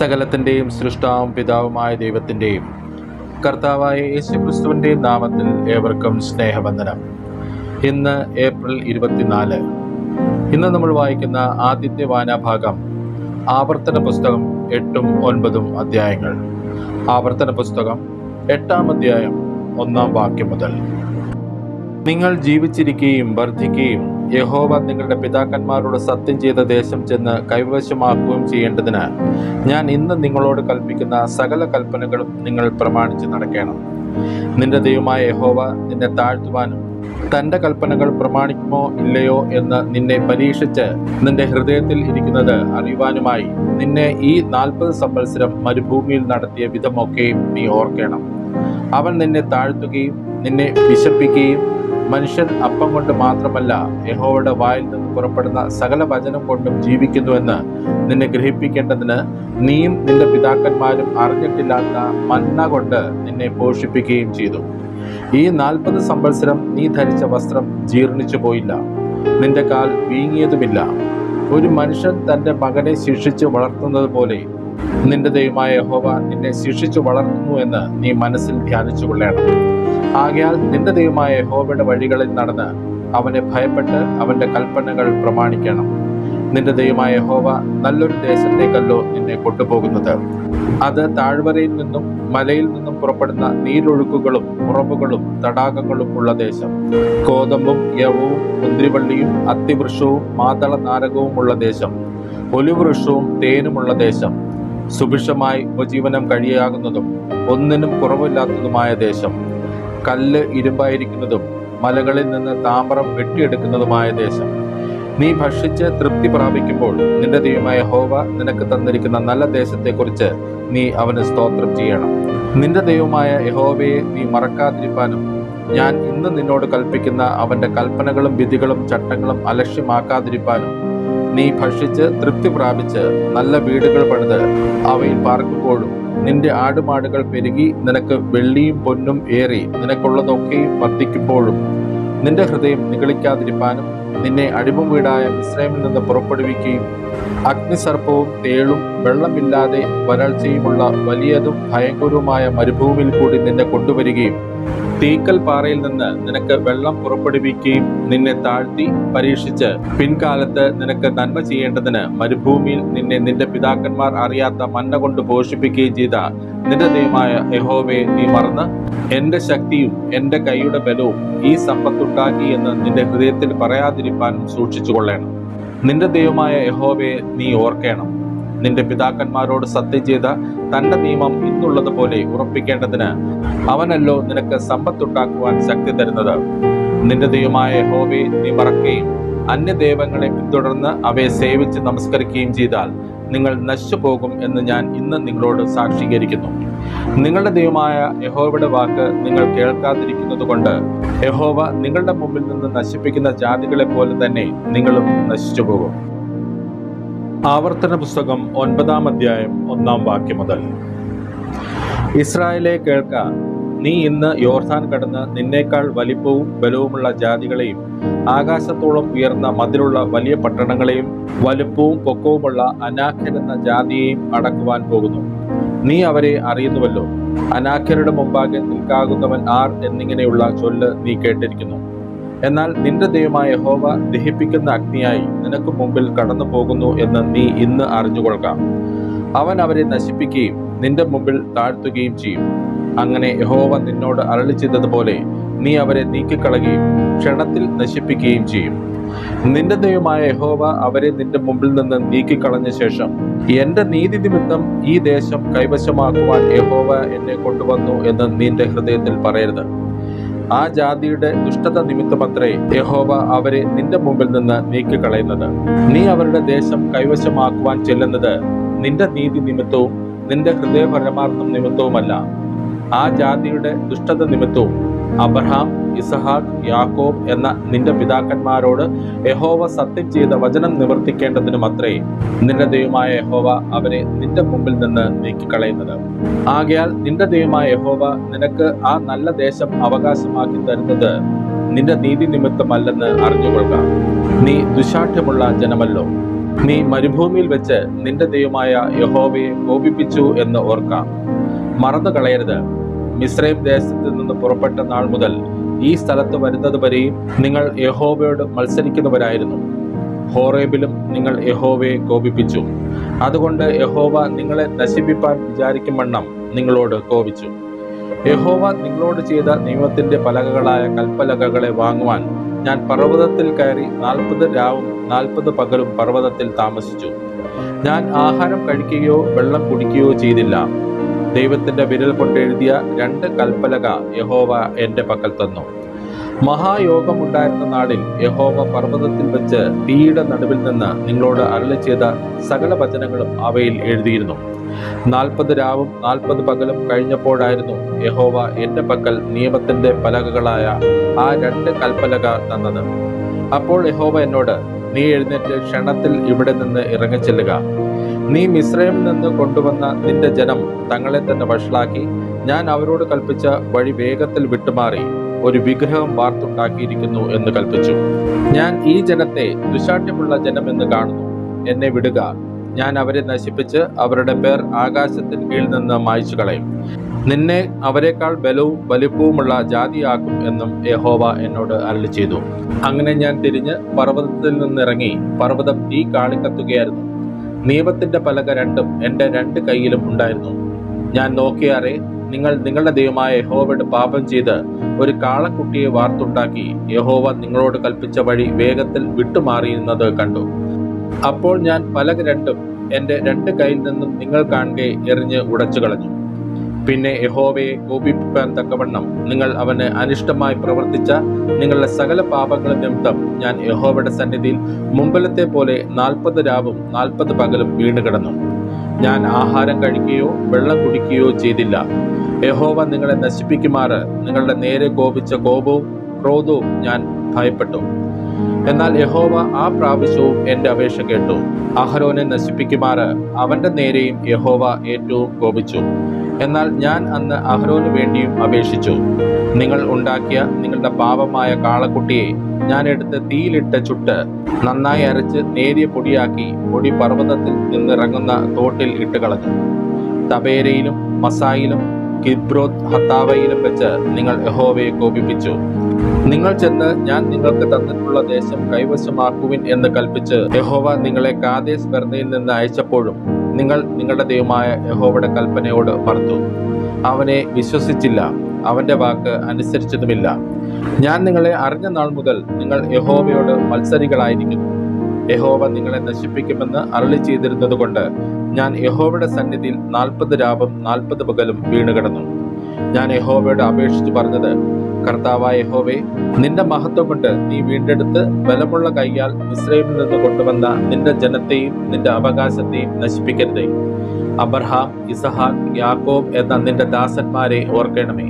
സകലത്തിന്റെയും സൃഷ്ടാവും പിതാവുമായ ദൈവത്തിന്റെയും കർത്താവായ യേശു ക്രിസ്തുവിന്റെയും നാമത്തിൽ ഏവർക്കും സ്നേഹവന്ദനം. ഇന്ന് ഏപ്രിൽ ഇരുപത്തിനാല്. ഇന്ന് നമ്മൾ വായിക്കുന്ന ആദ്യത്തെ വായനാഭാഗം ആവർത്തന പുസ്തകം എട്ടും ഒൻപതും അധ്യായങ്ങൾ. ആവർത്തന പുസ്തകം എട്ടാം അധ്യായം ഒന്നാം വാക്യം മുതൽ. നിങ്ങൾ ജീവിച്ചിരിക്കുകയും വർദ്ധിക്കുകയും യഹോവ നിങ്ങളുടെ പിതാക്കന്മാരോട് സത്യം ചെയ്ത ദേശം ചെന്ന് കൈവശമാക്കുകയും ചെയ്യേണ്ടതിന് ഞാൻ ഇന്ന് നിങ്ങളോട് കൽപ്പിക്കുന്ന സകല കൽപ്പനകളും നിങ്ങൾ പ്രമാണിച്ച് നടക്കണം. നിന്റെ ദൈവമായ യഹോവ നിന്നെ താഴ്ത്തുവാനും തന്റെ കൽപ്പനകൾ പ്രമാണിക്കുമോ ഇല്ലയോ എന്ന് നിന്നെ പരീക്ഷിച്ച് നിന്റെ ഹൃദയത്തിൽ ഇരിക്കുന്നത് അറിയുവാനുമായി നിന്നെ ഈ നാൽപ്പത് സംവത്സരം മരുഭൂമിയിൽ നടത്തിയ വിധമൊക്കെയും നീ ഓർക്കണം. അവൻ നിന്നെ താഴ്ത്തുകയും നിന്നെ വിശപ്പിക്കുകയും മനുഷ്യൻ അപ്പം കൊണ്ട് മാത്രമല്ല യഹോവയുടെ വായിൽ നിന്ന് പുറപ്പെടുന്ന സകല വചനം കൊണ്ടും ജീവിക്കുന്നുവെന്ന് നിന്നെ ഗ്രഹിപ്പിക്കേണ്ടതിന് നീയും നിന്റെ പിതാക്കന്മാരും അറിഞ്ഞിട്ടില്ലാത്ത മന്ന കൊണ്ട് നിന്നെ പോഷിപ്പിക്കുകയും ചെയ്തു. ഈ നാൽപ്പത് സംവത്സരം നീ ധരിച്ച വസ്ത്രം ജീർണിച്ചു പോയില്ല. നിന്റെ കാൽ വീങ്ങിയതുമില്ല. ഒരു മനുഷ്യൻ തന്റെ മകനെ ശിക്ഷിച്ച് വളർത്തുന്നത് പോലെ നിന്റെ ദൈവമായ യഹോവ നിന്നെ ശിക്ഷിച്ചു വളർത്തുന്നു എന്ന് നീ മനസ്സിൽ ധ്യാനിച്ചു കൊള്ളണം ആകയാൽ നിന്റെ ദൈവമായ ഹോബയുടെ വഴികളിൽ നടന്ന് അവനെ ഭയപ്പെട്ട് അവന്റെ കൽപ്പനകൾ പ്രമാണിക്കണം. നിന്റെ ദൈവമായ യഹോവ നല്ലൊരു ദേശത്തേക്കല്ലോ നിന്നെ കൊണ്ടുപോകുന്നത്. അത് താഴ്വരയിൽ നിന്നും മലയിൽ നിന്നും പുറപ്പെടുന്ന നീരൊഴുക്കുകളും ഉറവുകളും തടാകങ്ങളും ഉള്ള ദേശം. കോതമ്പും യവവും മുന്തിരിവള്ളിയും അത്തിവൃക്ഷവും മാതള നാരകവും ഉള്ള ദേശം. ഒലിവൃക്ഷവും തേനുമുള്ള ദേശം. സുഭിക്ഷമായി ഉപജീവനം കഴിയാകുന്നതും ഒന്നിനും കുറവില്ലാത്തതുമായ ദേശം. കല്ല് ഇരുമ്പായിരിക്കുന്നതും മലകളിൽ നിന്ന് താമ്രം വെട്ടിയെടുക്കുന്നതുമായ ദേശം. നീ ഭക്ഷിച്ച് തൃപ്തി പ്രാപിക്കുമ്പോൾ നിന്റെ ദൈവമായ ഹോവ നിനക്ക് തന്നിരിക്കുന്ന നല്ല ദേശത്തെക്കുറിച്ച് നീ അവന് സ്തോത്രം ചെയ്യണം. നിന്റെ ദൈവമായ യഹോവയെ നീ മറക്കാതിരിക്കാനും ഞാൻ ഇന്ന് നിന്നോട് കൽപ്പിക്കുന്ന അവന്റെ കൽപ്പനകളും വിധികളും ചട്ടങ്ങളും അലക്ഷ്യമാക്കാതിരിക്കാനും നീ ഭക്ഷിച്ച് തൃപ്തി പ്രാപിച്ച് നല്ല വീടുകൾ പണിത് അവയിൽ പാർക്കുമ്പോഴും നിന്റെ ആടുമാടുകൾ പെരുകി നിനക്ക് വെള്ളിയും പൊന്നും ഏറി നിനക്കുള്ളതൊക്കെയും വർദ്ധിക്കുമ്പോഴും നിന്റെ ഹൃദയം നിഗളിക്കാതിരിപ്പാനും നിന്നെ അടിമ വീടായ മിശ്രമിൽ നിന്ന് പുറപ്പെടുവിക്കുകയും അഗ്നിസർപ്പവും തേളും വെള്ളമില്ലാതെ വരൾച്ചയുമുള്ള വലിയതും ഭയങ്കരവുമായ മരുഭൂമിയിൽ കൂടി നിന്നെ കൊണ്ടുവരികയും തീക്കൽ പാറയിൽ നിന്ന് നിനക്ക് വെള്ളം പുറപ്പെടുവിക്കുകയും നിന്നെ താഴ്ത്തി പരീക്ഷിച്ച് പിൻകാലത്ത് നിനക്ക് നന്മ ചെയ്യേണ്ടതിന് മരുഭൂമിയിൽ നിന്നെ നിന്റെ പിതാക്കന്മാർ അറിയാത്ത മന്ന കൊണ്ട് പോഷിപ്പിക്കുകയും ചെയ്ത നിന്റെ ദൈവമായ യഹോവയെ നീ മറന്ന് എന്റെ ശക്തിയും എന്റെ കൈയുടെ ബലവും ഈ സമ്പത്തുണ്ടാക്കി എന്ന് നിന്റെ ഹൃദയത്തിൽ പറയാതിരിപ്പാനും സൂക്ഷിച്ചു കൊള്ളേണം നിന്റെ ദൈവമായ യഹോവയെ നീ ഓർക്കണം. നിന്റെ പിതാക്കന്മാരോട് സത്യം ചെയ്ത തന്റെ നിയമം ഇന്നുള്ളതുപോലെ ഉറപ്പിക്കേണ്ടതിന് അവനല്ലോ നിനക്ക് സമ്പത്തുണ്ടാക്കുവാൻ ശക്തി തരുന്നത്. നിന്റെ ദൈവമായ ഹോബി നീ മറക്കുകയും അന്യദൈവങ്ങളെ പിന്തുടർന്ന് അവയെ സേവിച്ച് നമസ്കരിക്കുകയും ചെയ്താൽ നിങ്ങൾ നശിച്ചുപോകും എന്ന് ഞാൻ ഇന്ന് നിങ്ങളോട് സാക്ഷീകരിക്കുന്നു. നിങ്ങളുടെ ദൈവമായ യഹോവയുടെ വാക്ക് നിങ്ങൾ കേൾക്കാതിരിക്കുന്നത് കൊണ്ട് യഹോവ നിങ്ങളുടെ മുമ്പിൽ നിന്ന് നശിപ്പിക്കുന്ന ജാതികളെ പോലെ തന്നെ നിങ്ങളും നശിച്ചു പോകും ആവർത്തന പുസ്തകം ഒൻപതാം അധ്യായം ഒന്നാം വാക്യം മുതൽ. ഇസ്രായേലെ കേൾക്ക. നീ ഇന്ന് യോർദാൻ കടന്ന് നിന്നേക്കാൾ വലിപ്പവും ബലവുമുള്ള ജാതികളെയും ആകാശത്തോളം ഉയർന്ന മതിലുള്ള വലിയ പട്ടണങ്ങളെയും വലുപ്പവും പൊക്കവുമുള്ള അനാഖ്യരെന്ന ജാതിയെയും അടക്കുവാൻ പോകുന്നു. നീ അവരെ അറിയുന്നുവല്ലോ. അനാഖ്യരുടെ മുമ്പാകെ നിൽക്കാകുന്നവൻ ആർ എന്നിങ്ങനെയുള്ള ചൊല്ല് നീ കേട്ടിരിക്കുന്നു. എന്നാൽ നിന്റെ ദൈവമായ ഹോവ ദഹിപ്പിക്കുന്ന അഗ്നിയായി നിനക്ക് മുമ്പിൽ കടന്നു പോകുന്നു എന്ന് നീ ഇന്ന് അറിഞ്ഞുകൊള്ളുക. അവൻ അവരെ നശിപ്പിക്കുകയും നിന്റെ മുമ്പിൽ താഴ്ത്തുകയും ചെയ്യും. അങ്ങനെ യഹോവ നിന്നോട് അരളി ചെയ്തതുപോലെ നീ അവരെ നീക്കിക്കളയുകയും ക്ഷണത്തിൽ നശിപ്പിക്കുകയും ചെയ്യും. നിന്റെ ദൈവമായ യഹോവ അവരെ നിന്റെ മുമ്പിൽ നിന്ന് നീക്കിക്കളഞ്ഞ ശേഷം എന്റെ നീതി നിമിത്തം ഈ ദേശം കൈവശമാക്കുവാൻ യഹോവ എന്നെ കൊണ്ടുവന്നു എന്ന് നിന്റെ ഹൃദയത്തിൽ പറയരുത്. ആ ജാതിയുടെ ദുഷ്ടത നിമിത്തമത്രേ യഹോവ അവരെ നിന്റെ മുമ്പിൽ നിന്ന് നീക്കിക്കളയുന്നത്. നീ അവരുടെ ദേശം കൈവശമാക്കുവാൻ ചെല്ലുന്നത് നിന്റെ നീതി നിമിത്തവും നിന്റെ ഹൃദയ പരമാർത്ഥം നിമിത്തവുമല്ല. ആ ജാതിയുടെ ദുഷ്ടത നിമിത്തവും അബ്രഹാം ഇസഹാക്ക് യാക്കോബ് എന്ന നിന്റെ പിതാക്കന്മാരോട് യഹോവ സത്യം ചെയ്ത വചനം നിവർത്തിക്കേണ്ടതിനും അത്രേ നിന്റെ ദൈവമായ യഹോവ അവരെ നിന്റെ മുമ്പിൽ നിന്ന് നീക്കിക്കളയുന്നത്. ആകയാൽ നിന്റെ ദൈവമായ യഹോവ നിനക്ക് ആ നല്ല ദേശം അവകാശമാക്കി തരുന്നത് നിന്റെ നീതി നിമിത്തമല്ലെന്ന് അറിഞ്ഞുകൊള്ളുക. നീ ദുശാഠ്യമുള്ള ജനമല്ലോ. നീ മരുഭൂമിയിൽ വെച്ച് നിന്റെ ദൈവമായ യഹോവയെ കോപിപ്പിച്ചു എന്ന് ഓർക്കാം. മറന്നു കളയരുത് മിസ്രൈം ദേശത്ത് നിന്ന് പുറപ്പെട്ട നാൾ മുതൽ ഈ സ്ഥലത്ത് വരുന്നത് വരെയും നിങ്ങൾ യഹോവയോട് മത്സരിക്കുന്നവരായിരുന്നു. ഹോറേബിലും നിങ്ങൾ യഹോവയെ കോപിപ്പിച്ചു. അതുകൊണ്ട് യഹോവ നിങ്ങളെ നശിപ്പിപ്പാൻ വിചാരിക്കും വണ്ണം നിങ്ങളോട് കോപിച്ചു. യഹോവ നിങ്ങളോട് ചെയ്ത നിയമത്തിന്റെ പലകകളായ കൽപ്പലകകളെ വാങ്ങുവാൻ ഞാൻ പർവതത്തിൽ കയറി നാൽപ്പത് രാവും നാൽപ്പത് പകലും പർവതത്തിൽ താമസിച്ചു. ഞാൻ ആഹാരം കഴിക്കുകയോ വെള്ളം കുടിക്കുകയോ ചെയ്തില്ല. ദൈവത്തിന്റെ വിരൽ കൊണ്ട് എഴുതിയ രണ്ട് കൽപ്പലക യഹോവ എന്റെ പക്കൽ തന്നു. മഹായോഗമുണ്ടായിരുന്ന നാളിൽ യഹോവ പർവതത്തിൽ വെച്ച് തീയുടെ നടുവിൽ നിന്ന് നിങ്ങളോട് അരളി ചെയ്ത സകല വചനങ്ങളും അവയിൽ എഴുതിയിരുന്നു. നാൽപ്പത് രാവും നാൽപ്പത് പകലും കഴിഞ്ഞപ്പോഴായിരുന്നു യഹോവ എന്റെ പക്കൽ നിയമത്തിന്റെ പലകകളായ ആ രണ്ട് കൽപ്പലക തന്നത്. അപ്പോൾ യഹോവ എന്നോട് നീ എഴുന്നേറ്റ് ക്ഷണത്തിൽ ഇവിടെ നിന്ന് ഇറങ്ങിച്ചെല്ലുക. നീ മിശ്രയിൽ നിന്ന് കൊണ്ടുവന്ന നിന്റെ ജനം തങ്ങളെ തന്നെ വഷളാക്കി. ഞാൻ അവരോട് കൽപ്പിച്ച വഴി വേഗത്തിൽ വിട്ടുമാറി. ഒരു വിഗ്രഹം വാർത്തുണ്ടാക്കിയിരിക്കുന്നു എന്ന് കൽപ്പിച്ചു. ഞാൻ ഈ ജനത്തെ ദുശാഠ്യമുള്ള ജനമെന്ന് കാണുന്നു. എന്നെ വിടുക. ഞാൻ അവരെ നശിപ്പിച്ച് അവരുടെ പേർ ആകാശത്തിന് കീഴിൽ നിന്ന് മായ്ച്ചു കളയും നിന്നെ അവരെക്കാൾ ബലവും വലിപ്പവുമുള്ള ജാതിയാക്കും എന്നും യഹോവ എന്നോട് അരളി ചെയ്തു അങ്ങനെ ഞാൻ തിരിഞ്ഞ് പർവതത്തിൽ നിന്നിറങ്ങി. പർവതം തീ കാളിക്കത്തുകയായിരുന്നു. നിയമത്തിന്റെ പലക രണ്ടും എന്റെ രണ്ട് കൈയിലും ഉണ്ടായിരുന്നു. ഞാൻ നോക്കിയാറെ നിങ്ങൾ നിങ്ങളുടെ ദൈവമായ യഹോവയുടെ പാപം ചെയ്ത് ഒരു കാളക്കുട്ടിയെ വാർത്തുണ്ടാക്കി യഹോവ നിങ്ങളോട് കൽപ്പിച്ച വഴി വേഗത്തിൽ വിട്ടുമാറിയിരുന്നത് കണ്ടു. അപ്പോൾ ഞാൻ പലക രണ്ടും എന്റെ രണ്ട് കയ്യിൽ നിന്നും നിങ്ങൾ കാണുകയെ എറിഞ്ഞ് ഉടച്ചു കളഞ്ഞു പിന്നെ യഹോവയെ കോപിപ്പിക്കാൻ തക്കവണ്ണം. നിങ്ങൾ അവന് അനിഷ്ടമായി പ്രവർത്തിച്ച നിങ്ങളുടെ സകല പാപങ്ങളും നിമിത്തം ഞാൻ യഹോവയുടെ സന്നിധിയിൽ മുമ്പലത്തെ പോലെ നാൽപ്പത് രാവും നാൽപ്പത് പകലും വീണ് കിടന്നു. ഞാൻ ആഹാരം കഴിക്കുകയോ വെള്ളം കുടിക്കുകയോ ചെയ്തില്ല. യഹോവ നിങ്ങളെ നശിപ്പിക്കുമാറ്. നിങ്ങളുടെ നേരെ കോപിച്ച കോപവും ക്രോധവും ഞാൻ ഭയപ്പെട്ടു. എന്നാൽ യഹോവ ആ പ്രാവശ്യവും എന്റെ അപേക്ഷ കേട്ടു. അഹരോനെ നശിപ്പിക്കുമാറ്. അവന്റെ നേരെയും യഹോവ ഏറ്റവും കോപിച്ചു. എന്നാൽ ഞാൻ അന്ന് അഹ്റോന് വേണ്ടിയും അപേക്ഷിച്ചു. നിങ്ങൾ ഉണ്ടാക്കിയ നിങ്ങളുടെ പാപമായ കാളക്കുട്ടിയെ ഞാൻ എടുത്ത് തീയിലിട്ട് ചുട്ട് നന്നായി അരച്ച് നേരിയ പൊടിയാക്കി പൊടി പർവതത്തിൽ നിന്നിറങ്ങുന്ന തോട്ടിൽ ഇട്ട് കളഞ്ഞു തബേരയിലും മസായിലും കിബ്രോത്ത് ഹത്താവയിലും വെച്ച് നിങ്ങൾ യഹോവയെ കോപിപ്പിച്ചു. നിങ്ങൾ ചെന്ന് ഞാൻ നിങ്ങൾക്ക് തന്നിട്ടുള്ള ദേശം കൈവശമാക്കുവിൻ എന്ന് കൽപ്പിച്ച് യഹോവ നിങ്ങളെ കാതേസ് ബർണയിൽ നിന്ന് അയച്ചപ്പോഴും നിങ്ങൾ നിങ്ങളുടെ ദൈവമായ യഹോവയുടെ കൽപ്പനയോട് മറുത്തു അവനെ വിശ്വസിച്ചില്ല. അവന്റെ വാക്ക് അനുസരിച്ചതുമില്ല. ഞാൻ നിങ്ങളെ അറിഞ്ഞ നാൾ മുതൽ നിങ്ങൾ യഹോവയോട് മത്സരികളായിരിക്കുന്നു. യഹോവ നിങ്ങളെ നശിപ്പിക്കുമെന്ന് അരളി ചെയ്തിരുന്നത് കൊണ്ട് ഞാൻ യഹോവയുടെ സന്നിധിയിൽ നാൽപ്പത് രാവും നാൽപ്പത് പകലും വീണുകിടന്നു. ഞാൻ യഹോവയോട് അപേക്ഷിച്ച് പറഞ്ഞത് കർത്താവായ യഹോവെ നിന്റെ മഹത്വം കൊണ്ട് നീ വീണ്ടെടുത്ത് ബലമുള്ള കൈയാൽ ഇസ്രയേലിൽ നിന്ന് കൊണ്ടുവന്ന നിന്റെ ജനത്തെയും നിന്റെ അവകാശത്തെയും നശിപ്പിക്കരുതേ. അബ്രഹാം ഇസഹാക് യാക്കോബ് എന്ന നിന്റെ ദാസന്മാരെ ഓർക്കണമേ.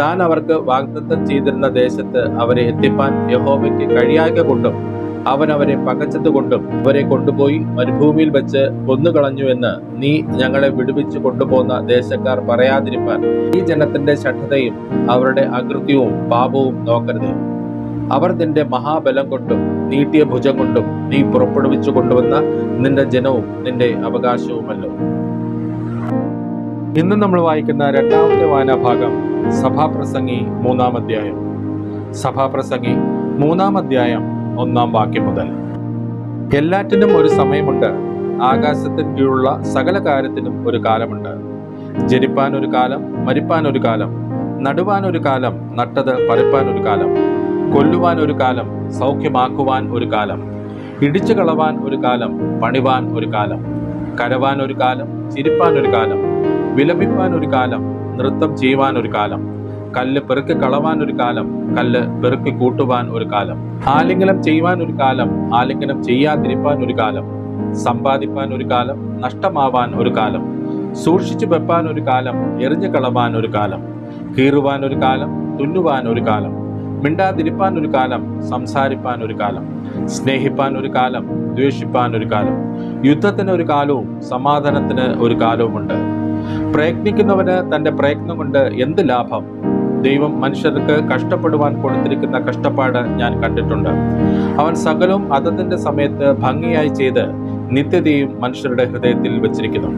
താൻ അവർക്ക് വാഗ്ദത്തം ചെയ്തിരുന്ന ദേശത്ത് അവരെ എത്തിപ്പാൻ യഹോവയ്ക്ക് കഴിയാക കൊണ്ടും അവൻ അവരെ പകച്ചതുകൊണ്ടും അവരെ കൊണ്ടുപോയി മരുഭൂമിയിൽ വെച്ച് കൊന്നുകളഞ്ഞു എന്ന് നീ ഞങ്ങളെ വിടുവിച്ച് കൊണ്ടുപോകുന്ന ദേശക്കാർ പറയാതിരിപ്പാൻ ഈ ജനത്തിന്റെ ശഠതയും അവരുടെ അകൃത്യവും പാപവും നോക്കരുത്. അവർ നിന്റെ മഹാബലം കൊണ്ടും നീട്ടിയ ഭുജം കൊണ്ടും നീ പുറപ്പെടുവിച്ചു കൊണ്ടുവന്ന നിന്റെ ജനവും നിന്റെ അവകാശവുമല്ലോ. ഇന്ന് നമ്മൾ വായിക്കുന്ന രണ്ടാമത്തെ വായനാഭാഗം സഭാപ്രസംഗി മൂന്നാം അധ്യായം. സഭാപ്രസംഗി മൂന്നാം അധ്യായം ഒന്നാം വാക്യം മുതൽ എല്ലാറ്റിനും ഒരു സമയമുണ്ട് ആകാശത്തിന് കീഴുള്ള സകല കാര്യത്തിനും ഒരു കാലമുണ്ട് ജനിപ്പാൻ ഒരു കാലം മരിപ്പാൻ ഒരു കാലം നടുവാൻ ഒരു കാലം നട്ടത് പറിപ്പാൻ ഒരു കാലം കൊല്ലുവാൻ ഒരു കാലം സൗഖ്യമാക്കുവാൻ ഒരു കാലം ഇടിച്ചു കളവാൻ ഒരു കാലം പണിവാൻ ഒരു കാലം കരവാൻ ഒരു കാലം ചിരിപ്പാൻ ഒരു കാലം വിലപിപ്പാൻ ഒരു കാലം നൃത്തം ചെയ്യുവാൻ ഒരു കാലം കല്ല് പെറുക്കി കളവാൻ ഒരു കാലം കല്ല് പെറുക്കി കൂട്ടുവാൻ ഒരു കാലം ആലിംഗനം ചെയ്യുവാൻ ഒരു കാലം ആലിംഗനം ചെയ്യാതിരിപ്പാൻ ഒരു കാലം സമ്പാദിപ്പാൻ ഒരു കാലം നഷ്ടമാവാൻ ഒരു കാലം സൂക്ഷിച്ചു വെപ്പാൻ ഒരു കാലം എറിഞ്ഞു കളവാൻ ഒരു കാലം കീറുവാൻ ഒരു കാലം തുന്നുവാൻ ഒരു കാലം മിണ്ടാതിരിപ്പാൻ ഒരു കാലം സംസാരിപ്പാൻ ഒരു കാലം സ്നേഹിപ്പാൻ ഒരു കാലം ദ്വേഷിപ്പാൻ ഒരു കാലം യുദ്ധത്തിന് ഒരു കാലവും സമാധാനത്തിന് ഒരു കാലവുമുണ്ട് പ്രയത്നിക്കുന്നവന് തന്റെ പ്രയത്നം കൊണ്ട് എന്ത് ലാഭം ദൈവം മനുഷ്യർക്ക് കഷ്ടപ്പെടുവാൻ കൊടുത്തിരിക്കുന്ന കഷ്ടപ്പാട് ഞാൻ കണ്ടിട്ടുണ്ട്. അവൻ സകലവും അതതിന്റെ സമയത്ത് ഭംഗിയായി ചെയ്ത് നിത്യതയും മനുഷ്യരുടെ ഹൃദയത്തിൽ വെച്ചിരിക്കുന്നു.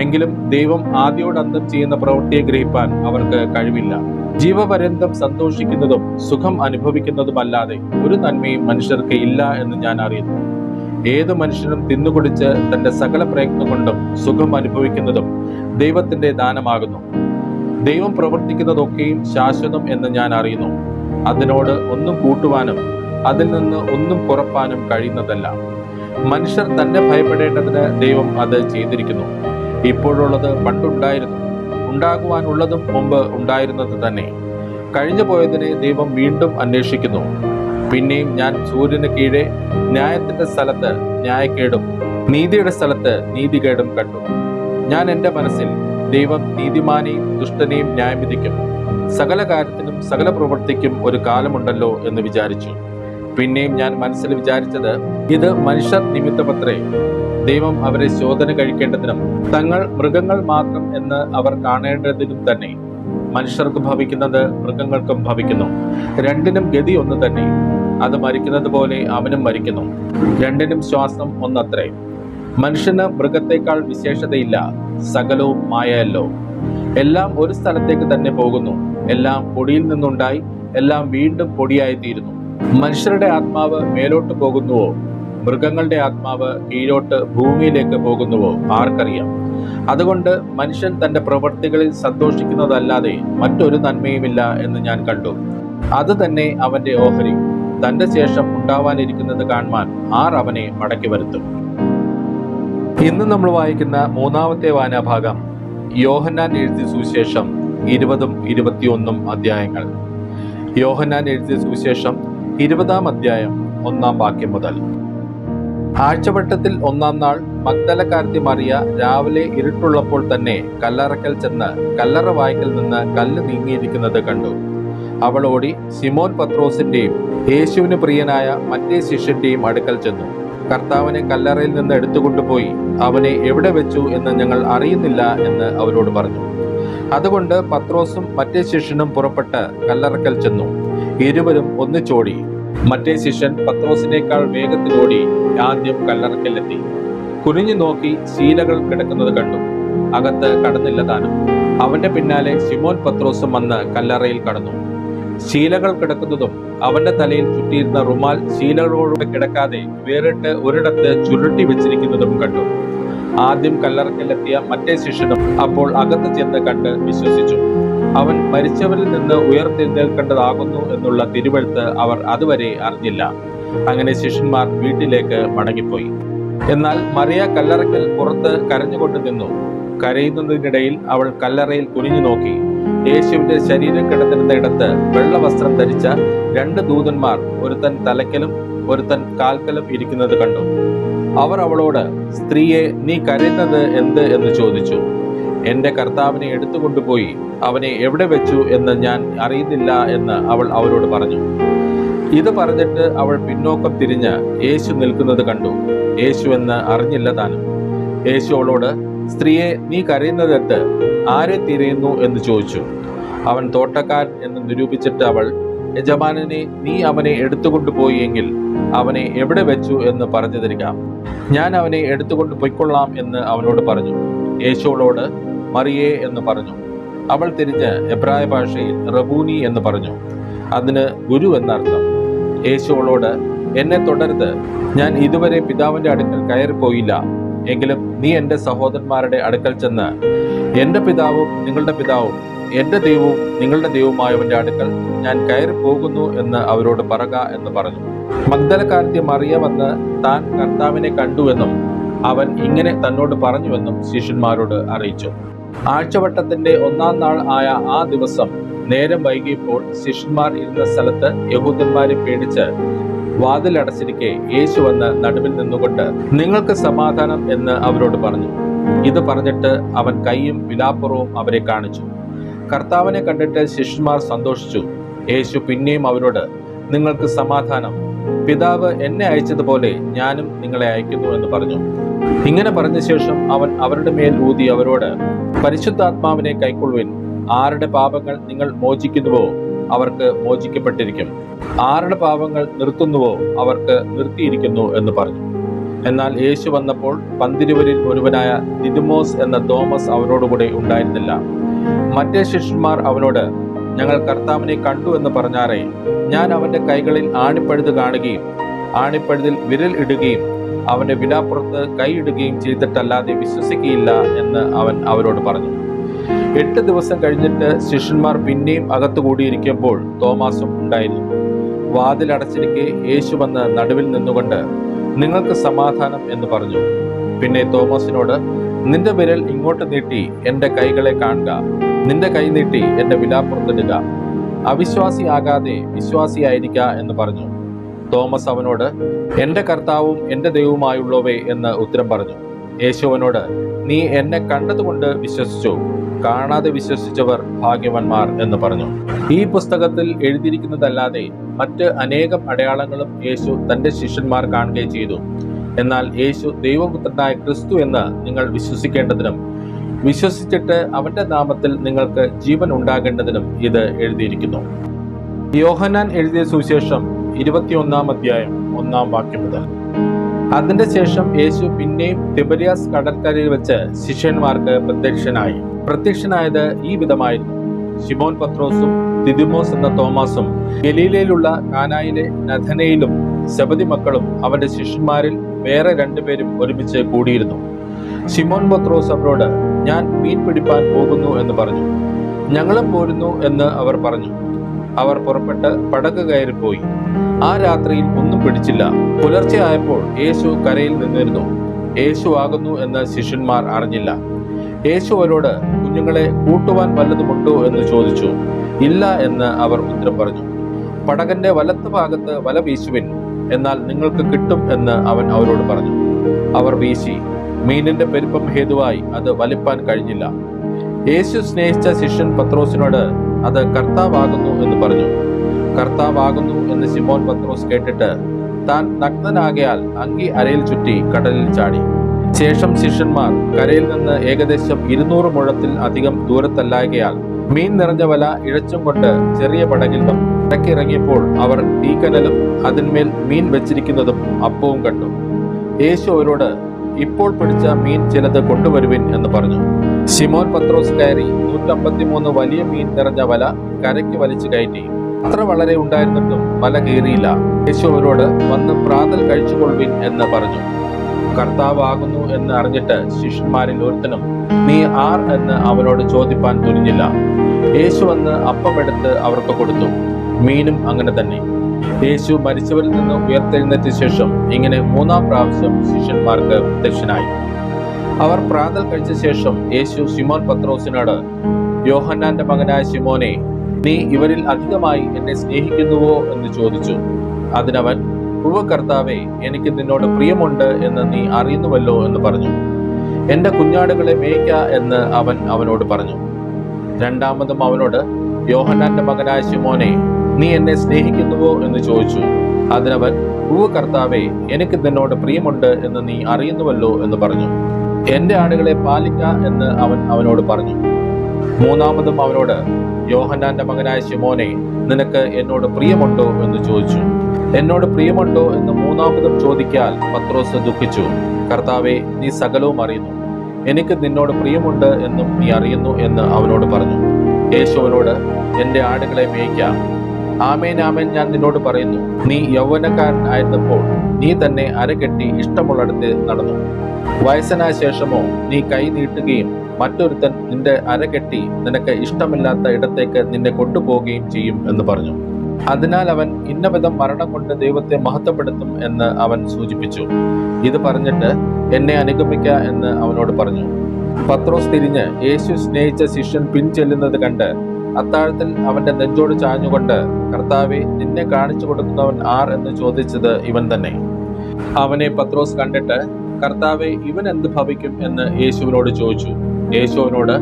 എങ്കിലും ദൈവം ആദ്യോടന്തം ചെയ്യുന്ന പ്രവൃത്തിയെ ഗ്രഹിപ്പാൻ അവർക്ക് കഴിവില്ല. ജീവപര്യന്തം സന്തോഷിക്കുന്നതും സുഖം അനുഭവിക്കുന്നതുമല്ലാതെ ഒരു നന്മയും മനുഷ്യർക്ക് ഇല്ല എന്ന് ഞാൻ അറിയുന്നു. ഏത് മനുഷ്യനും തിന്നുകുടിച്ച് തന്റെ സകല പ്രയത്നം കൊണ്ടും സുഖം അനുഭവിക്കുന്നതും ദൈവത്തിന്റെ ദാനമാകുന്നു. ദൈവം പ്രവർത്തിക്കുന്നതൊക്കെയും ശാശ്വതം എന്ന് ഞാൻ അറിയുന്നു. അതിനോട് ഒന്നും കൂട്ടുവാനും അതിൽ നിന്ന് ഒന്നും കുറപ്പാനും കഴിയുന്നതല്ല. മനുഷ്യർ തന്നെ ഭയപ്പെടേണ്ടതിന് ദൈവം അത് ചെയ്തിരിക്കുന്നു. ഇപ്പോഴുള്ളത് പണ്ടുണ്ടായിരുന്നു. ഉണ്ടാകുവാനുള്ളതും മുമ്പ് ഉണ്ടായിരുന്നത് തന്നെ. കഴിഞ്ഞു പോയതിനെ ദൈവം വീണ്ടും അന്വേഷിക്കുന്നു. പിന്നെയും ഞാൻ സൂര്യന് കീഴെ ന്യായത്തിന്റെ സ്ഥലത്ത് ന്യായക്കേടും നീതിയുടെ സ്ഥലത്ത് നീതികേടും കണ്ടു. ഞാൻ എന്റെ മനസ്സിൽ ദൈവം നീതിമാനെയും ദുഷ്ടനെയും ന്യായം വിധിക്കും സകല കാര്യത്തിനും സകല പ്രവൃത്തിക്കും ഒരു കാലമുണ്ടല്ലോ എന്ന് വിചാരിച്ചു. പിന്നെയും ഞാൻ മനസ്സിൽ വിചാരിച്ചത് ഇത് മനുഷ്യർ നിമിത്തമത്രേ. ദൈവം അവരെ ശോധന കഴിക്കേണ്ടതിനും തങ്ങൾ മൃഗങ്ങൾ മാത്രം എന്ന് അവർ കാണേണ്ടതിനും തന്നെ. മനുഷ്യർക്ക് ഭവിക്കുന്നത് മൃഗങ്ങൾക്കും ഭവിക്കുന്നു. രണ്ടിനും ഗതി ഒന്ന് തന്നെ. അത് മരിക്കുന്നത് പോലെ അവനും മരിക്കുന്നു. രണ്ടിനും ശ്വാസം ഒന്നത്രേ. മനുഷ്യന് മൃഗത്തെക്കാൾ വിശേഷതയില്ല. സകലവും മായയല്ലോ. എല്ലാം ഒരു സ്ഥലത്തേക്ക് തന്നെ പോകുന്നു. എല്ലാം പൊടിയിൽ നിന്നുണ്ടായി. എല്ലാം വീണ്ടും പൊടിയായി തീരുന്നു മനുഷ്യരുടെ ആത്മാവ് മേലോട്ട് പോകുന്നുവോ? മൃഗങ്ങളുടെ ആത്മാവ് കീഴോട്ട് ഭൂമിയിലേക്ക് പോകുന്നുവോ? ആർക്കറിയാം. അതുകൊണ്ട് മനുഷ്യൻ തന്റെ പ്രവൃത്തികളിൽ സന്തോഷിക്കുന്നതല്ലാതെ മറ്റൊരു നന്മയുമില്ല എന്ന് ഞാൻ കണ്ടു. അത് തന്നെ അവന്റെ ഓഹരി. തന്റെ ശേഷം ഉണ്ടാവാനിരിക്കുന്നത് കാണുവാൻ ആർ അവനെ മടക്കി വരുത്തും? ഇന്ന് നമ്മൾ വായിക്കുന്ന മൂന്നാമത്തെ വായനാഭാഗം യോഹന്നാൻ എഴുതിയ സുവിശേഷം ഇരുപതും ഇരുപത്തിയൊന്നും അധ്യായങ്ങൾ. യോഹന്നാൻ എഴുതിയ സുവിശേഷം ഇരുപതാം അധ്യായം ഒന്നാം വാക്യം മുതൽ. ആഴ്ചവട്ടത്തിൽ ഒന്നാം നാൾ മഗ്ദലക്കാരത്തി മറിയ രാവിലെ ഇരുട്ടുള്ളപ്പോൾ തന്നെ കല്ലറക്കൽ ചെന്ന് കല്ലറ വായ്ക്കൽ നിന്ന് കല്ല് നീങ്ങിയിരിക്കുന്നത് കണ്ടു. അവൾ ഓടി സിമോൻ പത്രോസിന്റെയും യേശുവിന് പ്രിയനായ മറ്റേ ശിഷ്യന്റെയും അടുക്കൽ ചെന്നു. കർത്താവിനെ കല്ലറയിൽ നിന്ന് എടുത്തുകൊണ്ടുപോയി അവനെ എവിടെ വെച്ചു എന്ന് ഞങ്ങൾ അറിയുന്നില്ല എന്ന് അവരോട് പറഞ്ഞു. അതുകൊണ്ട് പത്രോസും മറ്റേ ശിഷ്യനും പുറപ്പെട്ട് കല്ലറക്കൽ ചെന്നു. ഇരുവരും ഒന്നിച്ചോടി. മറ്റേ ശിഷ്യൻ പത്രോസിനേക്കാൾ വേഗത്തിലോടി ആദ്യം കല്ലറക്കലെത്തി. കുനിഞ്ഞു നോക്കി ശീലകൾ കിടക്കുന്നത് കണ്ടു. അകത്ത് കടന്നില്ല താനും. അവന്റെ പിന്നാലെ സിമോൻ പത്രോസും വന്ന് കല്ലറയിൽ കടന്നു. ശീലകൾ കിടക്കുന്നതും അവന്റെ തലയിൽ ചുറ്റിയിരുന്ന റുമാൽ ശീലകളോട് കിടക്കാതെ വേറിട്ട് ഒരിടത്ത് ചുരുട്ടി വെച്ചിരിക്കുന്നതും കണ്ടു. ആദ്യം കല്ലറക്കലെത്തിയ മറ്റേ ശിഷ്യനും അപ്പോൾ അകത്ത് ചെന്ന് കണ്ട് വിശ്വസിച്ചു. അവൻ മരിച്ചവരിൽ നിന്ന് ഉയർത്തെഴുന്നേൽക്കേണ്ടതാകുന്നു എന്നുള്ള തിരുവഴുത്ത് അവർ അതുവരെ അറിഞ്ഞില്ല. അങ്ങനെ ശിഷ്യന്മാർ വീട്ടിലേക്ക് മടങ്ങിപ്പോയി. എന്നാൽ മറിയ കല്ലറക്കൽ പുറത്ത് കരഞ്ഞുകൊണ്ട് നിന്നു. കരയുന്നതിനിടയിൽ അവൾ കല്ലറയിൽ കുനിഞ്ഞു നോക്കി. യേശുവിന്റെ ശരീരം കിടന്നിരുന്ന ഇടത്ത് വെള്ളവസ്ത്രം ധരിച്ച രണ്ട് ദൂതന്മാർ ഒരുത്തൻ തലക്കലും ഒരുത്തൻ കാൽക്കലും ഇരിക്കുന്നത് കണ്ടു. അവർ അവളോട് സ്ത്രീയെ നീ കരയുന്നത് എന്ത്? എന്ന് ചോദിച്ചു. എന്റെ കർത്താവിനെ എടുത്തുകൊണ്ടുപോയി അവനെ എവിടെ വെച്ചു എന്ന് ഞാൻ അറിയുന്നില്ല എന്ന് അവൾ അവരോട് പറഞ്ഞു. ഇത് പറഞ്ഞിട്ട് അവൾ പിന്നോക്കം തിരിഞ്ഞ് യേശു നിൽക്കുന്നത് കണ്ടു. യേശു എന്ന് അറിഞ്ഞില്ല താനും. യേശു അവളോട് സ്ത്രീയെ നീ കരയുന്നത് എന്ത് ആരെ തിരയുന്നു? എന്ന് ചോദിച്ചു. അവൻ തോട്ടക്കാരൻ എന്ന് നിരൂപിച്ചിട്ട് അവൾ യജമാനനെ നീ അവനെ എടുത്തുകൊണ്ടുപോയി എങ്കിൽ അവനെ എവിടെ വെച്ചു എന്ന് പറഞ്ഞു തരിക ഞാൻ അവനെ എടുത്തുകൊണ്ട് പൊയ്ക്കൊള്ളാം എന്ന് അവനോട് പറഞ്ഞു. യേശുവളോട് മറിയേ എന്ന് പറഞ്ഞു. അവൾ തിരിഞ്ഞ് എബ്രായ ഭാഷയിൽ റബൂനി എന്ന് പറഞ്ഞു. അതിന് ഗുരു എന്നർത്ഥം. യേശുവളോട് എന്നെ തുടരുത്. ഞാൻ ഇതുവരെ പിതാവിന്റെ അടുക്കൽ കയറിപ്പോയില്ല. എങ്കിലും നീ എന്റെ സഹോദരന്മാരുടെ അടുക്കൽ ചെന്ന് എന്റെ പിതാവും നിങ്ങളുടെ പിതാവും എന്റെ ദൈവവും നിങ്ങളുടെ ദൈവവുമായവന്റെ അടുക്കൽ ഞാൻ കയറി പോകുന്നു എന്ന് അവരോട് പറക എന്ന് പറഞ്ഞു. മഗ്ദലക്കാരത്തെ മറിയമെന്ന് താൻ കർത്താവിനെ കണ്ടുവെന്നും അവൻ ഇങ്ങനെ തന്നോട് പറഞ്ഞുവെന്നും ശിഷ്യന്മാരോട് അറിയിച്ചു. ആഴ്ചവട്ടത്തിന്റെ ഒന്നാം നാൾ ആയ ആ ദിവസം നേരം വൈകിയപ്പോൾ ശിഷ്യന്മാർ ഇരുന്ന സ്ഥലത്ത് യഹൂദന്മാരെ പേടിച്ച് വാതിലടച്ചിരിക്കെ യേശു വന്ന് നടുവിൽ നിന്നുകൊണ്ട് നിങ്ങൾക്ക് സമാധാനം എന്ന് അവരോട് പറഞ്ഞു. ഇത് പറഞ്ഞിട്ട് അവൻ കൈയും വിലാപ്പുറവും അവരെ കാണിച്ചു. കർത്താവിനെ കണ്ടിട്ട് ശിഷ്യന്മാർ സന്തോഷിച്ചു. യേശു പിന്നെയും അവരോട് നിങ്ങൾക്ക് സമാധാനം. പിതാവ് എന്നെ അയച്ചതുപോലെ ഞാനും നിങ്ങളെ അയക്കുന്നു എന്ന് പറഞ്ഞു. ഇങ്ങനെ പറഞ്ഞ ശേഷം അവൻ അവരുടെ മേൽ ഊതി അവരോട് പരിശുദ്ധാത്മാവിനെ കൈക്കൊള്ളുവിൻ. ആരുടെ പാപങ്ങൾ നിങ്ങൾ മോചിക്കുന്നുവോ അവർക്ക് മോചിക്കപ്പെട്ടിരിക്കും. ആരുടെ പാപങ്ങൾ നിർത്തുന്നുവോ അവർക്ക് നിർത്തിയിരിക്കുന്നു എന്ന് പറഞ്ഞു. എന്നാൽ യേശു വന്നപ്പോൾ പന്തിരുവരിൽ ഒരുവനായ ദിദുമോസ് എന്ന തോമസ് അവരോടുകൂടെ ഉണ്ടായിരുന്നില്ല. മറ്റേ ശിഷ്യന്മാർ അവനോട് ഞങ്ങൾ കർത്താവിനെ കണ്ടു എന്ന് പറഞ്ഞാറേ ഞാൻ അവന്റെ കൈകളിൽ ആണിപ്പഴുത് കാണുകയും ആണിപ്പഴുതിൽ വിരൽ ഇടുകയും അവന്റെ വിലാപ്പുറത്ത് കൈയിടുകയും ചെയ്തിട്ടല്ലാതെ വിശ്വസിക്കുകയില്ല എന്ന് അവൻ അവരോട് പറഞ്ഞു. എട്ട് ദിവസം കഴിഞ്ഞിട്ട് ശിഷ്യന്മാർ പിന്നെയും അകത്തു കൂടിയിരിക്കുമ്പോൾ തോമാസും ഉണ്ടായിരുന്നു. വാതിലടച്ചിരിക്കെ യേശു വന്ന് നടുവിൽ നിന്നുകൊണ്ട് നിങ്ങൾക്ക് സമാധാനം എന്ന് പറഞ്ഞു. പിന്നെ തോമസിനോട് നിന്റെ വിരൽ ഇങ്ങോട്ട് നീട്ടി എന്റെ കൈകളെ കാണുക. നിന്റെ കൈ നീട്ടി എന്റെ വിലാപ്പുറത്തിടുക. അവിശ്വാസിയാകാതെ വിശ്വാസിയായിരിക്ക എന്ന് പറഞ്ഞു. തോമസ് അവനോട് എന്റെ കർത്താവും എന്റെ ദൈവവുമായുള്ളവേ എന്ന് ഉത്തരം പറഞ്ഞു. യേശുവനോട് നീ എന്നെ കണ്ടതുകൊണ്ട് വിശ്വസിച്ചു. കാണാതെ വിശ്വസിച്ചവർ ഭാഗ്യവന്മാർ എന്ന് പറഞ്ഞു. ഈ പുസ്തകത്തിൽ എഴുതിയിരിക്കുന്നതല്ലാതെ മറ്റ് അനേകം അടയാളങ്ങളും യേശു തന്റെ ശിഷ്യന്മാർ കാണുകയും ചെയ്തു. എന്നാൽ യേശു ദൈവപുത്രനായ ക്രിസ്തു എന്ന് നിങ്ങൾ വിശ്വസിക്കേണ്ടതിനും വിശ്വസിച്ചിട്ട് അവന്റെ നാമത്തിൽ നിങ്ങൾക്ക് ജീവൻ ഉണ്ടാകേണ്ടതിനും ഇത് എഴുതിയിരിക്കുന്നു. യോഹനാൻ എഴുതിയ സുവിശേഷം ഇരുപത്തിയൊന്നാം അധ്യായം ഒന്നാം വാക്യം മുതൽ. അതിന്റെ ശേഷം യേശു പിന്നെയും തിബരിയാസ് കടൽക്കരയിൽ വെച്ച് ശിഷ്യന്മാർക്ക് പ്രത്യക്ഷനായി. പ്രത്യക്ഷനായത് ഈ വിധമായിരുന്നു. ശിമോൻ പത്രോസും ദിദിമോസ് എന്ന തോമാസും ഗലീലയിലുള്ള കാനായിലെ നഥനയിലും ശബതി മക്കളും അവന്റെ ശിഷ്യന്മാരിൽ വേറെ രണ്ടുപേരും ഒരുമിച്ച് കൂടിയിരുന്നു. ശിമോൻ പത്രോസ് അവരോട് ഞാൻ മീൻ പിടിപ്പാൻ പോകുന്നു എന്ന് പറഞ്ഞു. ഞങ്ങളും പോരുന്നു എന്ന് അവർ പറഞ്ഞു. അവർ പുറപ്പെട്ട് പടക്ക് കയറിപ്പോയി ആ രാത്രിയിൽ ഒന്നും പിടിച്ചില്ല. പുലർച്ചെ ആയപ്പോൾ യേശു കരയിൽ നിന്നിരുന്നു. യേശു ആകുന്നു എന്ന് ശിഷ്യന്മാർ അറിഞ്ഞില്ല. യേശു അവരോട് കുഞ്ഞുങ്ങളെ കൂട്ടുവാൻ വല്ലതുമുണ്ടോ? എന്ന് ചോദിച്ചു. ഇല്ല എന്ന് അവർ ഉത്തരം പറഞ്ഞു. പടകന്റെ വലത്ത് ഭാഗത്ത് വല വീശുവിൻ എന്നാൽ നിങ്ങൾക്ക് കിട്ടും എന്ന് അവൻ അവരോട് പറഞ്ഞു. അവർ വീശി. മീനിന്റെ പെരുപ്പം ഹേതുവായി അത് വലിപ്പാൻ കഴിഞ്ഞില്ല. യേശു സ്നേഹിച്ച ശിഷ്യൻ പത്രോസിനോട് അത് കർത്താവാകുന്നു എന്ന് പറഞ്ഞു. കർത്താവാകുന്നു എന്ന് സിമോൻ പത്രോസ് കേട്ടിട്ട് താൻ നഗ്നനാകയാൽ അങ്കി അരയിൽ ചുറ്റി കടലിൽ ചാടി. ശേഷം ശിഷ്യന്മാർ കരയിൽ നിന്ന് ഏകദേശം ഇരുന്നൂറ് മുഴത്തിൽ അധികം ദൂരത്തല്ലായകയാൽ മീൻ നിറഞ്ഞ വല ഇഴച്ചും കൊണ്ട് ചെറിയ പടകിൽ ഇറങ്ങിയപ്പോൾ അവർ തീക്കനലും അതിന്മേൽ മീൻ വെച്ചിരിക്കുന്നതും അപ്പവും കണ്ടു. യേശു അവരോട് ഇപ്പോൾ പിടിച്ച മീൻ ചിലത് കൊണ്ടുവരുവിൻ എന്ന് പറഞ്ഞു. സിമോൻ പത്രോസ് കയറി നൂറ്റമ്പത്തിമൂന്ന് വലിയ മീൻ നിറഞ്ഞ വല കരയ്ക്ക് വലിച്ചു കയറ്റി. അത്ര വളരെ ഉണ്ടായിരുന്നിട്ടും വല കീറിയില്ല. യേശു അവരോട് വന്ന് പ്രാതൽ കഴിച്ചുകൊള്ളുവിൻ എന്ന് പറഞ്ഞു. കർത്താവാകുന്നു എന്ന് അറിഞ്ഞിട്ട് ശിഷ്യന്മാരിൽ ഒരുത്തനും നീ ആർ എന്ന് അവനോട് ചോദിപ്പാൻ തുനിഞ്ഞില്ല. യേശു വന്ന് അപ്പമെടുത്ത് അവർക്ക് കൊടുത്തു. മീനും അങ്ങനെ തന്നെ. യേശു മരിച്ചവരിൽ നിന്ന് ഉയർത്തെഴുന്നേറ്റ ശേഷം ഇങ്ങനെ മൂന്നാം പ്രാവശ്യം ശിഷ്യന്മാർക്ക് പ്രത്യക്ഷനായി അവർ പ്രാതൽ കഴിച്ച ശേഷം യേശു ശിമോൻ പത്രോസിനോട് യോഹന്നാന്റെ മകനായ ശിമോനെ നീ ഇവരിൽ അധികമായി എന്നെ സ്നേഹിക്കുന്നുവോ? എന്ന് ചോദിച്ചു. അതിനവൻ ഉവ കർത്താവെ എനിക്ക് നിന്നോട് പ്രിയമുണ്ട് എന്ന് നീ അറിയുന്നുവല്ലോ എന്ന് പറഞ്ഞു. എന്റെ കുഞ്ഞാടുകളെ മേയ്ക്ക എന്ന് അവൻ അവനോട് പറഞ്ഞു. രണ്ടാമതും അവനോട് യോഹന്നാന്റെ മകനായ ശിമോനെ നീ എന്നെ സ്നേഹിക്കുന്നുവോ എന്ന് ചോദിച്ചു. അതിനവൻ ഉവ കർത്താവേ എനിക്ക് നിന്നോട് പ്രിയമുണ്ട് എന്ന് നീ അറിയുന്നുവല്ലോ എന്ന് പറഞ്ഞു. എന്റെ ആടുകളെ പാലിക്ക എന്ന് അവൻ അവനോട് പറഞ്ഞു. മൂന്നാമതും അവനോട് യോഹന്നാന്റെ മകനായ ശിമോനെ നിനക്ക് എന്നോട് പ്രിയമുണ്ടോ എന്ന് ചോദിച്ചു. എന്നോട് പ്രിയമുണ്ടോ എന്ന് മൂന്നാമതും ചോദിക്കാൽ പത്രോസ് ദുഃഖിച്ചു. കർത്താവെ നീ സകലവും അറിയുന്നു. എനിക്ക് നിന്നോട് പ്രിയമുണ്ട് എന്നും നീ അറിയുന്നു എന്ന് അവനോട് പറഞ്ഞു. യേശുവിനോട് എന്റെ ആടുകളെ മേയ്ക്കാം. ആമേൻ ആമേൻ ഞാൻ നിന്നോട് പറയുന്നു. നീ യൗവനക്കാരൻ ആയിരുന്നപ്പോൾ നീ തന്നെ അരകെട്ടി ഇഷ്ടമുള്ളിടത്ത് നടന്നു. വയസ്സനായ ശേഷമോ നീ കൈ നീട്ടുകയും മറ്റൊരുത്തൻ നിന്റെ അരകെട്ടി നിനക്ക് ഇഷ്ടമില്ലാത്ത ഇടത്തേക്ക് നിന്നെ കൊണ്ടുപോവുകയും ചെയ്യും എന്ന് പറഞ്ഞു. അതിനാൽ അവൻ ഇന്നവിധം മരണം കൊണ്ട് ദൈവത്തെ മഹത്വപ്പെടുത്തും എന്ന് അവൻ സൂചിപ്പിച്ചു. ഇത് പറഞ്ഞിട്ട് എന്നെ അനുഗമിക്ക എന്ന് അവനോട് പറഞ്ഞു. പത്രോസ് തിരിഞ്ഞ് യേശു സ്നേഹിച്ച ശിഷ്യൻ പിൻചെല്ലുന്നത് കണ്ട് അത്താഴത്തിൽ അവന്റെ നെഞ്ചോട് ചാഞ്ഞുകൊണ്ട് കർത്താവെ നിന്നെ കാണിച്ചു കൊടുക്കുന്നവൻ ആർ? എന്ന് ചോദിച്ചത് ഇവൻ തന്നെ. അവനെ പത്രോസ് കണ്ടിട്ട് കർത്താവെ ഇവൻ എന്ത് ഭവിക്കും? എന്ന് യേശുവിനോട് ചോദിച്ചു. യേശുവിനോട്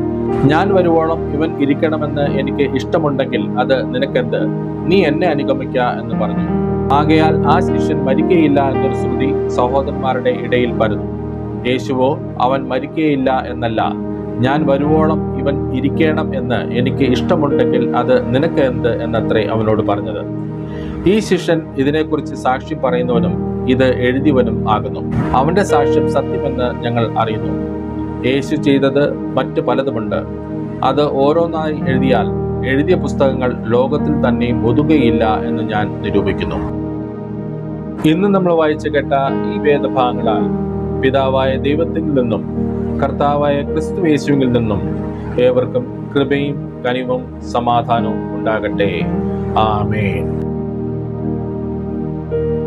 ഞാൻ വരുവോളം ഇവൻ ഇരിക്കണമെന്ന് എനിക്ക് ഇഷ്ടമുണ്ടെങ്കിൽ അത് നിനക്കെന്ത്? നീ എന്നെ അനുഗമിക്ക എന്ന് പറഞ്ഞു. ആകയാൽ ആ ശിഷ്യൻ മരിക്കയില്ല എന്നൊരു ശ്രുതി സഹോദരന്മാരുടെ ഇടയിൽ പരന്നു. യേശുവോ അവൻ മരിക്കയില്ല എന്നല്ല. ഞാൻ വരുവോളം ഇവൻ ഇരിക്കണം എന്ന് എനിക്ക് ഇഷ്ടമുണ്ടെങ്കിൽ അത് നിനക്ക് എന്ത് എന്നത്രേ അവനോട് പറഞ്ഞത്. ഈ ശിഷ്യൻ ഇതിനെക്കുറിച്ച് സാക്ഷി പറയുന്നവനും ഇത് എഴുതിയവനും ആകുന്നു. അവന്റെ സാക്ഷ്യം സത്യമെന്ന് ഞങ്ങൾ അറിയുന്നു. യേശു ചെയ്തത് മറ്റു പലതുമുണ്ട്. അത് ഓരോന്നായി എഴുതിയാൽ എഴുതിയ പുസ്തകങ്ങൾ ലോകത്തിൽ തന്നെ ഒതുകയില്ല എന്ന് ഞാൻ നിരൂപിക്കുന്നു. ഇന്ന് നമ്മൾ വായിച്ചു കേട്ട ഈ വേദഭാഗങ്ങളാൽ പിതാവായ ദൈവത്തിൽ നിന്നും കർത്താവായ ക്രിസ്തു യേശുവിൽ നിന്നും ഏവർക്കും കൃപയും കനിവും സമാധാനവും ഉണ്ടാകട്ടെ. ആമേൻ.